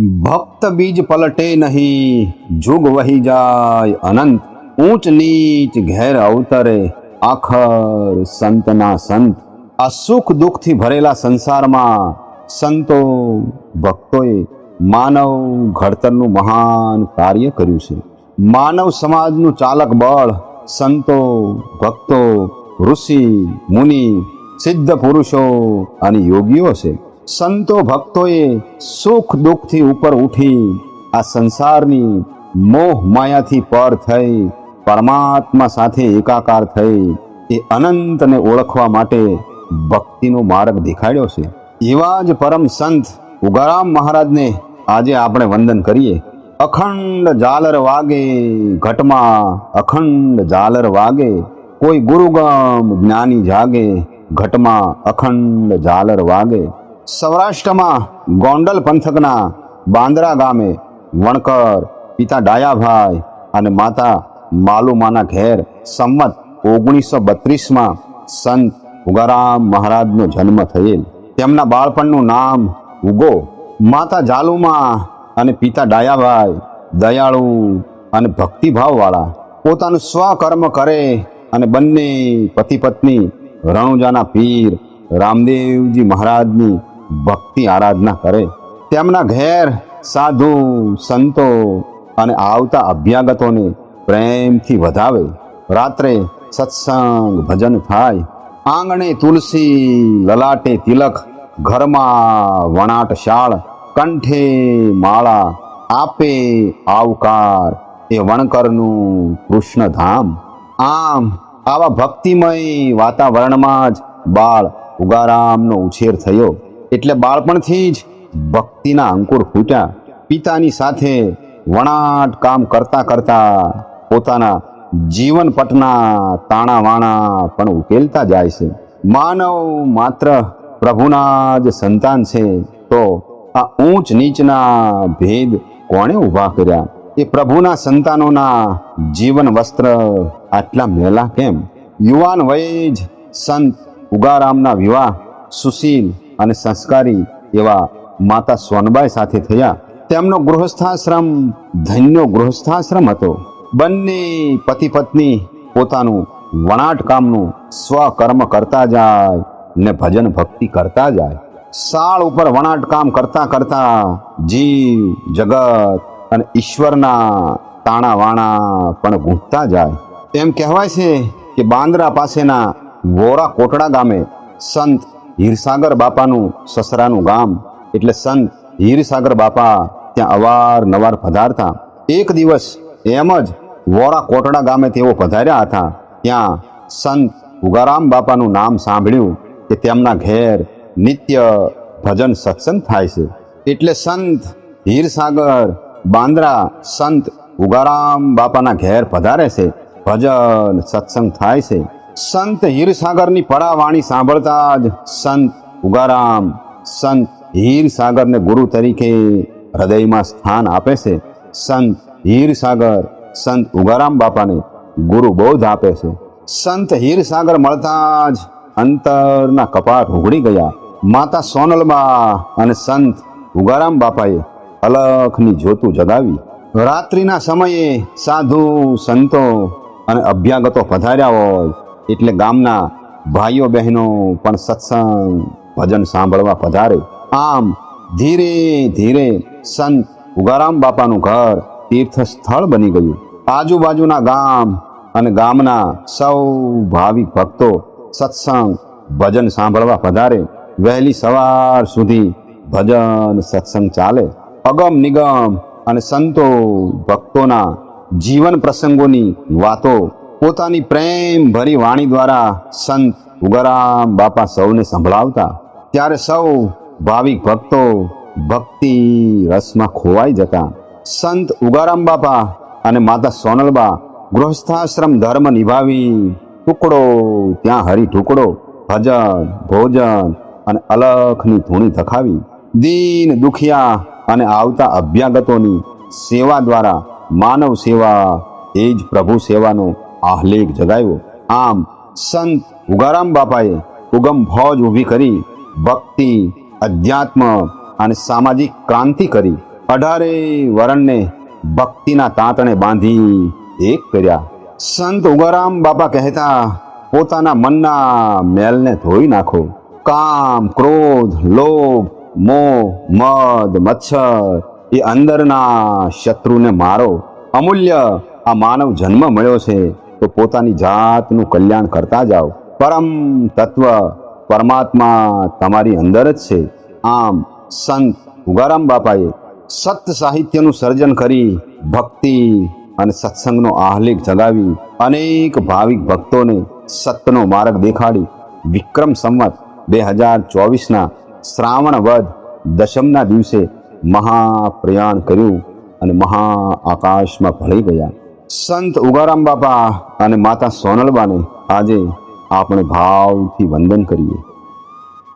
ભક્ત બીજ પલટે નહીં, જુગ વહી જાય અનંત. ઊંચ નીચ ઘેર અવતરે આખર સંતના સંત. આ સુખ દુઃખથી ભરેલા સંસારમાં સંતો, ભક્તોએ માનવ ઘડતરનું મહાન કાર્ય કર્યું છે. માનવ સમાજનું ચાલક બળ સંતો, ભક્તો, ઋષિ, મુનિ, સિદ્ધ પુરુષો અને યોગીઓ છે. સંતો ભક્તોએ સુખ દુઃખથી ઉપર ઉઠી આ સંસારની મોહ માયાથી પર થઈ, પરમાત્મા સાથે એકાકાર થઈ, એ અનંતને ઓળખવા માટે ભક્તિનો માર્ગ દેખાડ્યો છે. એવા જ પરમ સંત ઉગારામ મહારાજને આજે આપણે વંદન કરીએ. અખંડ ઝાલર વાગે, ઘટમાં અખંડ ઝાલર વાગે, કોઈ ગુરુગમ જ્ઞાની જાગે, ઘટમાં અખંડ ઝાલર વાગે. સૌરાષ્ટ્રમાં ગોંડલ પંથકના બાંદ્રા ગામે વણકર, પિતા ડાયાભાઈ અને માતા માલુમાના ઘેર સંમત ઓગણીસો બત્રીસમાં સંત ઉગારામ મહારાજનો જન્મ થયેલ. તેમના બાળપણનું નામ ઉગો, માતા જાલુમા અને પિતા ડાયાભાઈ, દયાળુ અને ભક્તિભાવવાળા. પોતાનું સ્વકર્મ કરે અને બંને પતિ પત્ની રણુજાના પીર રામદેવજી મહારાજની ભક્તિ આરાધના કરે. તેમના ઘેર સાધુ, સંતો અને આવતા અભ્યાગતોને પ્રેમથી વધાવે. રાત્રે સત્સંગ ભજન થાય. આંગણે તુલસી, લલાટે તિલક, ઘરમાં વણાટ શાળ, કંઠે માળા, આપે આવકાર. એ વણકરનું કૃષ્ણધામ. આમ આવા ભક્તિમય વાતાવરણમાં જ બાળ ઉગારામનો ઉછેર થયો. એટલે બાળપણથી જ ભક્તિના અંકુર ફૂટ્યા પિતાની સાથે વણાટ કામ કરતા કરતા પોતાના જીવન પટના તાણા પણ ઉકેલતા જાય છે. માનવ માત્ર પ્રભુના જ સંતાન છે, તો આ ઊંચ નીચના ભેદ કોણે ઊભા કર્યા? એ પ્રભુના સંતાનોના જીવન વસ્ત્ર આટલા મેલા કેમ? યુવાન વયે જ સંત ઉગારામના વિવાહ, સુશીલ અને સંસ્કારી એવા માતા સોનબાઈ સાથે થયા. તેમનો ગૃહસ્થાશ્રમ ધન્યો ગૃહસ્થાશ્રમ હતો. બંને પતિ પત્ની પોતાનું વણાટ કામનું સ્વકર્મ કરતા જાય ને ભજન ભક્તિ કરતા જાય. સાળ ઉપર વણાટ કામ કરતા કરતા જીવ, જગત અને ઈશ્વરના તાણા વાણા પણ ગૂંથતા જાય. એમ કહેવાય છે કે બાંદ્રા પાસેના વોરા કોટડા ગામે સંત હીરસાગર બાપાનું સસરાનું ગામ. એટલે સંત હીરસાગર બાપા ત્યાં અવારનવાર પધારતા. એક દિવસ એમ જ વોરા કોટડા ગામે તેઓ પધાર્યા હતા. ત્યાં સંત ઉગારામ બાપાનું નામ સાંભળ્યું કે તેમના ઘેર નિત્ય ભજન સત્સંગ થાય છે. એટલે સંત હીરસાગર બાંદ્રા સંત ઉગારામ બાપાના ઘેર પધારે છે. ભજન સત્સંગ થાય છે. સંત હીરસાગરની પડાવાણી સાંભળતા જ સંત ઉગારામ, સંત હીરસાગરને ગુરુ તરીકે હૃદયમાં સ્થાન આપે છે. સંત હીરસાગર, સંત ઉગારામ બાપાને ગુરુ બોધ આપે છે. સંત હીરસાગર મળતા જ અંતરના કપાટ ઉઘડી ગયા. માતા સોનલબા અને સંત ઉગારામ બાપાએ અલખની જોતું જગાવી. રાત્રિના સમયે સાધુ સંતો અને અભ્યાગતો પધાર્યા હોય. એટલે ગામના ભાઈઓ બહેનો પણ સત્સંગ ભજન સાંભળવા પધારે. આમ ધીરે ધીરે સંત ઉગારામ બાપાનું ઘર તીર્થ સ્થળ બની ગયું. આજુબાજુના ગામ અને ગામના સૌ ભાવિક ભક્તો સત્સંગ ભજન સાંભળવા પધારે. વહેલી સવાર સુધી ભજન સત્સંગ ચાલે. અગમ નિગમ અને સંતો ભક્તોના જીવન પ્રસંગોની વાતો પોતાની પ્રેમ ભરી વાણી દ્વારા સંત ઉગારામ બાપા સૌને સંભળાવતા, ત્યારે સૌ ભાવિક ભક્તો ભક્તિ રસમાં ખોવાઈ જતા. સંત ઉગારામ બાપા અને માતા સોનલબા ગૃહસ્થાશ્રમ ધર્મ નિભાવી ટુકડો, ત્યાં હરી ટુકડો ભજન, ભોજન અને અલખની ધૂણી ધખાવી. દીન દુખિયા અને આવતા અભ્યાગતોની સેવા દ્વારા માનવ સેવા, એ જ પ્રભુ સેવાનો આહ્લેખ જગાવ્યો. આમ સંત ઉગારામ બાપાએ ઉગમ ભોજ ઊભી કરી, ભક્તિ, અધ્યાત્મ અને સામાજિક ક્રાંતિ કરી. અઢારે વરણને ભક્તિના તાંતણે બાંધી એક કર્યા. સંત ઉગારામ બાપા કહેતા, પોતાના મનના મેલને ધોઈ નાખો. કામ, ક્રોધ, લોભ, મોહ, મદ, મચ્છર, એ અંદરના શત્રુને મારો. અમૂલ્ય આ માનવ જન્મ મળ્યો છે. તો પોતાની જાતનું કલ્યાણ કરતા જાઓ. પરમ તત્વ પરમાત્મા તમારી અંદર જ છે. આમ સંત ઉગારામ બાપાએ સત સાહિત્યનું સર્જન કરી ભક્તિ અને સત્સંગનો આહલેખ જગાવી અનેક ભાવિક ભક્તોને સત્યનો માર્ગ દેખાડી. વિક્રમ સંવત બે હજાર ચોવીસના શ્રાવણ વધ દશમના દિવસે મહાપ્રયાણ કર્યું અને મહા આકાશમાં ભળી ગયા. સંત ઉગારામ બાપા અને માતા સોનલબાને આજે આપણે ભાવથી વંદન કરીએ.